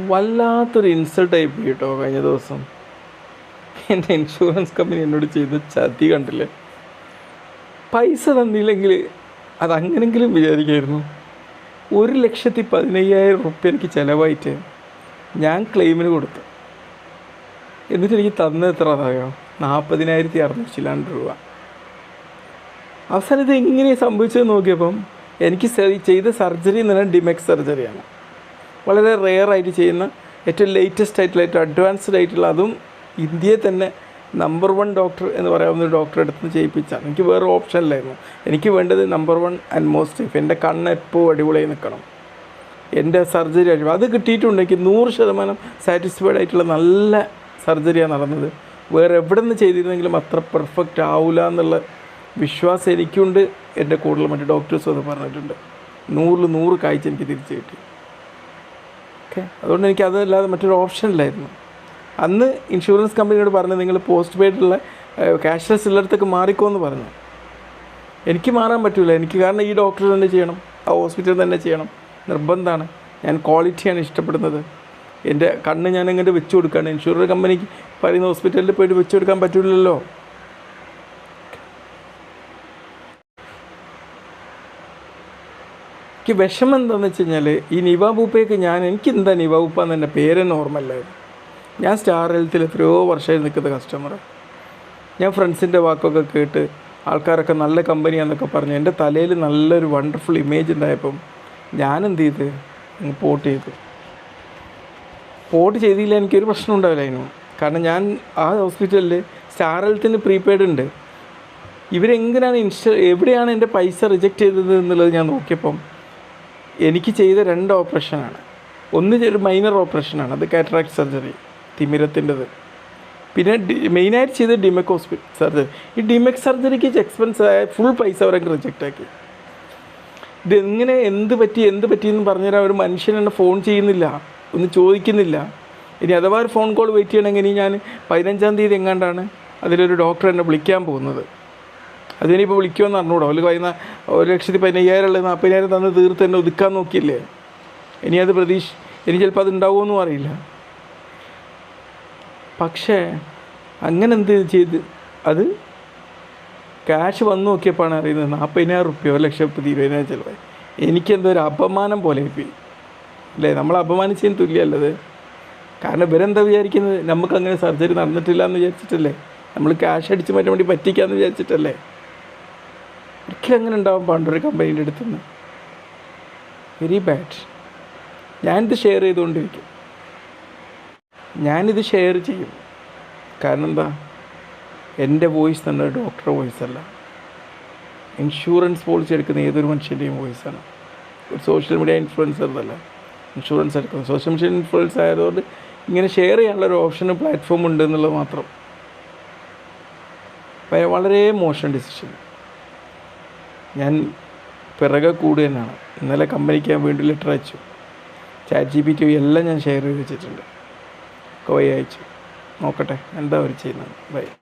വല്ലാത്തൊരു ഇൻസൾട്ടായി പോയി കേട്ടോ കഴിഞ്ഞ ദിവസം. എന്റെ ഇൻഷുറൻസ് കമ്പനി എന്നോട് ചെയ്ത ചതി കണ്ടില്ലേ? പൈസ തന്നില്ലെങ്കിൽ അതങ്ങനെങ്കിലും വിചാരിക്കായിരുന്നു. ഒരു ലക്ഷത്തി പതിനയ്യായിരം റുപ്യ എനിക്ക് ചിലവായിട്ട് ഞാൻ ക്ലെയിമിന് കൊടുത്തു. എന്നിട്ട് എനിക്ക് തന്നത് എത്ര അതായോ നാൽപ്പതിനായിരത്തി അറുന്നൂറ്റി രൂപ. അവസാനം ഇത് എങ്ങനെ സംഭവിച്ചത് നോക്കിയപ്പം എനിക്ക് ചെയ്ത സർജറി എന്ന് പറഞ്ഞാൽ ഡിമെക്സ് സർജറിയാണ് വളരെ റെയർ ആയിട്ട് ചെയ്യുന്ന ഏറ്റവും ലേറ്റസ്റ്റ് ആയിട്ടുള്ള ഏറ്റവും അഡ്വാൻസ്ഡ് ആയിട്ടുള്ള അതും ഇന്ത്യയിൽ തന്നെ നമ്പർ വൺ ഡോക്ടർ എന്ന് പറയാവുന്ന ഒരു ഡോക്ടറെ അടുത്ത് നിന്ന് ചെയ്യിപ്പിച്ചാണ് എനിക്ക് വേറെ ഓപ്ഷൻ ഇല്ലായിരുന്നു. എനിക്ക് വേണ്ടത് number one and most if എന്റെ കണ്ണ് എപ്പോൾ അടിപൊളിയായി നിൽക്കണം. എന്റെ സർജറി അഴിവ് അത് കിട്ടിയിട്ടുണ്ടെങ്കിൽ നൂറ് ശതമാനം സാറ്റിസ്ഫൈഡ് ആയിട്ടുള്ള നല്ല സർജറിയാണ് നടന്നത്. വേറെ എവിടെ നിന്ന് ചെയ്തിരുന്നെങ്കിലും അത്ര പെർഫെക്റ്റ് ആവില്ല എന്നുള്ള വിശ്വാസം എനിക്കുണ്ട്. എന്റെ കൂടുതൽ മറ്റു ഡോക്ടേഴ്സും അത് പറഞ്ഞിട്ടുണ്ട്. നൂറിൽ നൂറ് കാഴ്ച എനിക്ക് തിരിച്ചു കിട്ടി. ഓക്കെ. അതുകൊണ്ട് എനിക്ക് അതല്ലാതെ മറ്റൊരു ഓപ്ഷൻ ഇല്ലായിരുന്നു. അന്ന് ഇൻഷുറൻസ് കമ്പനിയോട് പറഞ്ഞു നിങ്ങൾ പോസ്റ്റ് പെയ്ഡുള്ള ക്യാഷ്ലെസ് ഉള്ളിടത്തേക്ക് മാറിക്കോന്ന് പറഞ്ഞു. എനിക്ക് മാറാൻ പറ്റില്ല എനിക്ക് കാരണം ഈ ഡോക്ടർ തന്നെ ചെയ്യണം. ആ ഹോസ്പിറ്റൽ തന്നെ ചെയ്യണം. നിർബന്ധമാണ് ഞാൻ ക്വാളിറ്റിയാണ് ഇഷ്ടപ്പെടുന്നത്. എന്റെ കണ്ണ് ഞാൻ എങ്ങനെ വെച്ചു കൊടുക്കുകയാണ് ഇൻഷുറൻസ് കമ്പനിക്ക് പറയുന്ന ഹോസ്പിറ്റലിൽ പോയിട്ട് വെച്ചു കൊടുക്കാൻ പറ്റില്ലല്ലോ എനിക്ക് വിഷമം എന്താണെന്ന് വെച്ച് കഴിഞ്ഞാൽ ഈ നിവ ഞാൻ എനിക്ക് എന്താ നിവ ബൂപ്പ എന്ന് പേരെന്നെ ഓർമ്മയില്ലായിരുന്നു. ഞാൻ സ്റ്റാർ ഹെൽത്തിൽ എത്രയോ വർഷമായി നിൽക്കുന്ന കസ്റ്റമറാണ് ഞാൻ ഫ്രണ്ട്സിന്റെ വാക്കൊക്കെ കേട്ട് ആൾക്കാരൊക്കെ നല്ല കമ്പനിയാണെന്നൊക്കെ പറഞ്ഞു. എന്റെ തലയിൽ നല്ലൊരു വണ്ടർഫുൾ ഇമേജ് ഉണ്ടായപ്പം ഞാൻ എന്ത് ചെയ്ത്? അങ്ങ് പോട്ട് ചെയ്തു. പോട്ട് ചെയ്തില്ല എനിക്കൊരു പ്രശ്നം ഉണ്ടാവില്ല അതിനും. കാരണം ഞാൻ ആ ഹോസ്പിറ്റലിൽ സ്റ്റാർ ഹെൽത്തിന് പ്രീപെയ്ഡ് ഉണ്ട്. ഇവരെങ്ങനെയാണ് ഇൻസ്റ്റ എവിടെയാണ് എന്റെ പൈസ റിജക്റ്റ് ചെയ്തത് എന്നുള്ളത് ഞാൻ നോക്കിയപ്പം എനിക്ക് ചെയ്ത രണ്ട് ഓപ്പറേഷനാണ്. ഒന്ന് ഒരു മൈനർ ഓപ്പറേഷനാണ് അത് കാറ്ററാക്ട് സർജറി തിമിരത്തിന്റെത്. പിന്നെ മെയിനായിട്ട് ചെയ്തത് ഡിമെക് ഹോസ്പിറ്റൽ സർജറി ഈ ഡിമെക് സർജറിക്ക് എക്സ്പെൻസ് ആയ ഫുൾ പൈസ അവരൊക്കെ റിജക്റ്റ് ആക്കി. ഇതെങ്ങനെ എന്ത് പറ്റി എന്ത് പറ്റിയെന്ന് പറഞ്ഞുതരാൻ ഒരു മനുഷ്യനെന്നെ ഫോൺ ചെയ്യുന്നില്ല ഒന്ന് ചോദിക്കുന്നില്ല. ഇനി അഥവാ ഒരു ഫോൺ കോൾ വെയിറ്റ് ചെയ്യണമെങ്കിൽ ഇനി ഞാൻ പതിനഞ്ചാം തീയതി എങ്ങാണ്ടാണ് അതിലൊരു ഡോക്ടർ എന്നെ വിളിക്കാൻ പോകുന്നത്. അതിനിപ്പോൾ വിളിക്കുമെന്ന് അറിഞ്ഞൂടോ. അല്ലെങ്കിൽ വൈകുന്ന ഒരു ലക്ഷത്തി പതിനയ്യായിരം ഉള്ളത് നാൽപ്പതിനായിരം തന്ന് തീർത്ത് എന്നെ ഒതുക്കാൻ നോക്കിയില്ലേ? ഇനി അത് പ്രതീക്ഷ ഇനി ചിലപ്പോൾ അത് ഉണ്ടാവുമെന്നും അറിയില്ല. പക്ഷേ അങ്ങനെ എന്ത് ചെയ്ത് അത് ക്യാഷ് വന്നു നോക്കിയപ്പോഴാണ് അറിയുന്നത് നാൽപ്പതിനായിരം റുപ്യ ഒരു ലക്ഷത്തി ഇരുപതിനായിരം ചിലവായി. എനിക്കെന്തോ ഒരു അപമാനം പോലെ പോയി അല്ലേ? നമ്മൾ അപമാനിച്ചതിന് തുല്യമല്ലത്. കാരണം ഇവരെന്താ വിചാരിക്കുന്നത്? നമുക്ക് അങ്ങനെ സർജറി നടന്നിട്ടില്ല എന്ന് വിചാരിച്ചിട്ടല്ലേ? നമ്മൾ ക്യാഷ് അടിച്ച് മാറ്റാൻ വേണ്ടി പറ്റിക്കാന്ന് വിചാരിച്ചിട്ടല്ലേ? ഒരിക്കലും അങ്ങനെ ഉണ്ടാവും പാടില്ല ഒരു കമ്പനീന്റെ അടുത്തുനിന്ന് വെരി ബാഡ് ഞാനിത് ഷെയർ ചെയ്തുകൊണ്ടിരിക്കും. ഞാനിത് ഷെയർ ചെയ്യും. കാരണം എന്താ? എന്റെ വോയിസ് തന്നെ ഡോക്ടറുടെ വോയിസ് അല്ല. ഇൻഷുറൻസ് പോളിസി എടുക്കുന്ന ഏതൊരു മനുഷ്യന്റെയും വോയിസാണ് ഒരു സോഷ്യൽ മീഡിയ ഇൻഫ്ലുവൻസർ അല്ല ഇൻഷുറൻസ് എടുക്കുന്നത് സോഷ്യൽ മീഡിയ ഇൻഫ്ലുവൻസ് ആയതുകൊണ്ട് ഇങ്ങനെ ഷെയർ ചെയ്യാനുള്ള ഒരു ഓപ്ഷനും പ്ലാറ്റ്ഫോം ഉണ്ട് എന്നുള്ളത് മാത്രം. വളരെ മോശം ഡിസിഷൻ ഞാൻ പിറകെ കൂടുകയാണ് ഇന്നലെ കമ്പനിക്ക് ഞാൻ വീണ്ടും ലെറ്റർ അയച്ചു. ചാറ്റ് ജി പി ടി എല്ലാം ഞാൻ ഷെയർ ചെയ്ത് വെച്ചിട്ടുണ്ട്. കോയ അയച്ചു നോക്കട്ടെ എന്താ അവർ ചെയ്യുന്നത്? ബൈ